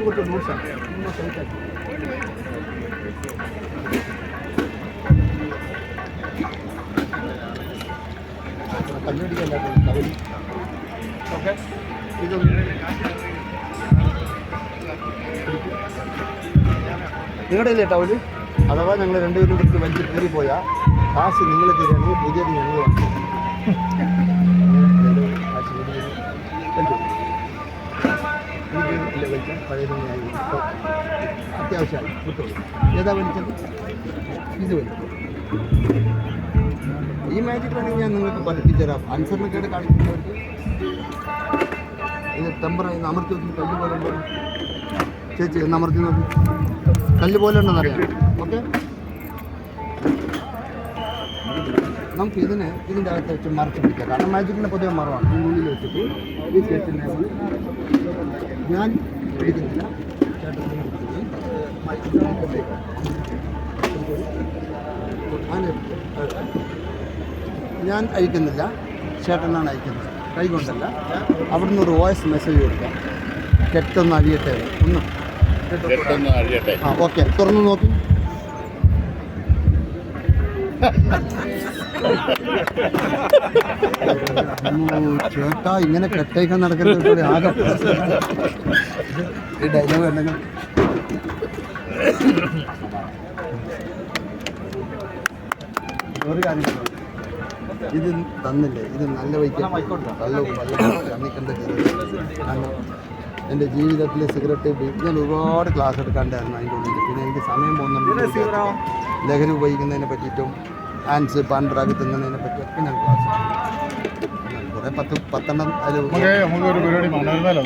കുറച്ച് ലൂസാണ് ഒന്ന് ടൈറ്റാക്കി കല്ലുപിടിക്കല്ല കവലി ഓക്കെ ഇതൊന്ന് നിങ്ങളുടെ ഇല്ലേ ടൗല് അഥവാ ഞങ്ങൾ രണ്ടുപേരും എടുത്ത് വലിച്ച് കയറിപ്പോയാൽ കാശ് നിങ്ങൾ തരികയാണെങ്കിൽ പുതിയത് ഞങ്ങൾ എനിക്ക് വെളിച്ചം വലിച്ച പഴയത് ഞാൻ ഇപ്പോൾ അത്യാവശ്യമായി കിട്ടുള്ളൂ ഏതാ വലിച്ചത് ഇത് വലിച്ചു ഈ മാജിക് വേണമെങ്കിൽ ഞാൻ നിങ്ങൾക്ക് പഠിപ്പിച്ചു തരാം അനുസരണക്കേട് കാണിക്കുന്നവർക്ക് ഇത് ടെമ്പർ അമർത്തി നോക്കി കല്ല് പോലെ ചേച്ചി എന്ന് അമർത്തി നോക്കി. കല്ല് പോലെ ഉണ്ടെന്നറിയാം ഓക്കെ? നമുക്ക് ഇതിനെ ഇതിന്റെ അകത്ത് വെച്ച് മറച്ചു പിടിക്കാം. കാരണം മാജിക്കിന്റെ പൊതുവെ മറവാണ്. ഉള്ളിൽ വെച്ചിട്ട് ഈ ചേച്ചിനെ ഞാൻ എടുക്കുന്നില്ല ഞാൻ അയക്കുന്നില്ല. ചേട്ടനാണ് അയക്കുന്നത്. കൈ കൊണ്ടല്ല. അവിടുന്ന് ഒരു വോയിസ് മെസ്സേജ് കൊടുക്കാം. കെട്ടൊന്ന് അഴിയട്ടെ. ഒന്ന്. ആ ഓക്കെ തുറന്നു നോക്കി. ചേട്ടാ ഇങ്ങനെ കെട്ടേക്കാൻ നടക്കുന്ന ആകെ ഈ ഡയലോഗ് ഉണ്ടെങ്കിൽ ഒരു കാര്യം ഇത് തന്നില്ലേ? ഇത് നല്ല വൈക്കാൻ നല്ല കണ്ണിക്കണ്ട കാരണം എന്റെ ജീവിതത്തിൽ സിഗരറ്റ് ഞാൻ ഒരുപാട് ക്ലാസ് എടുക്കാണ്ടായിരുന്നു അതിന്റെ ഉള്ളിൽ. പിന്നെ എനിക്ക് സമയം പോകുന്നുണ്ട് ലഹരി ഉപയോഗിക്കുന്നതിനെ പറ്റിയിട്ടും ആൻസ് പാൻ ഡ്രാഗ് തിന്നുന്നതിനെ പറ്റിയൊക്കെ ഞാൻ ക്ലാസ് പത്ത് പത്തെണ്ണം അതിൽ നമുക്ക് നമുക്കൊരു പരിപാടി